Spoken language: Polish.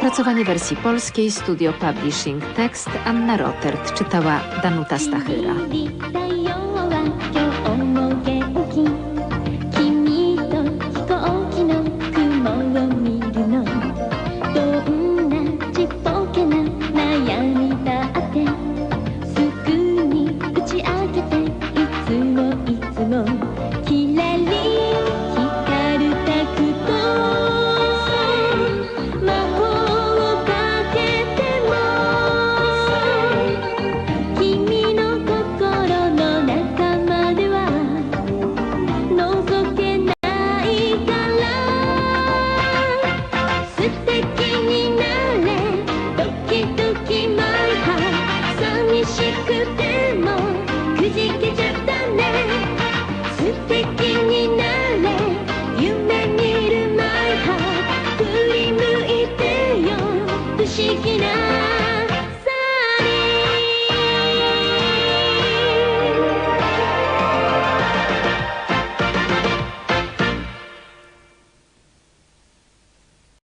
Opracowanie wersji polskiej Studio Publishing Tekst Anna Rotert czytała Danuta Stachyra.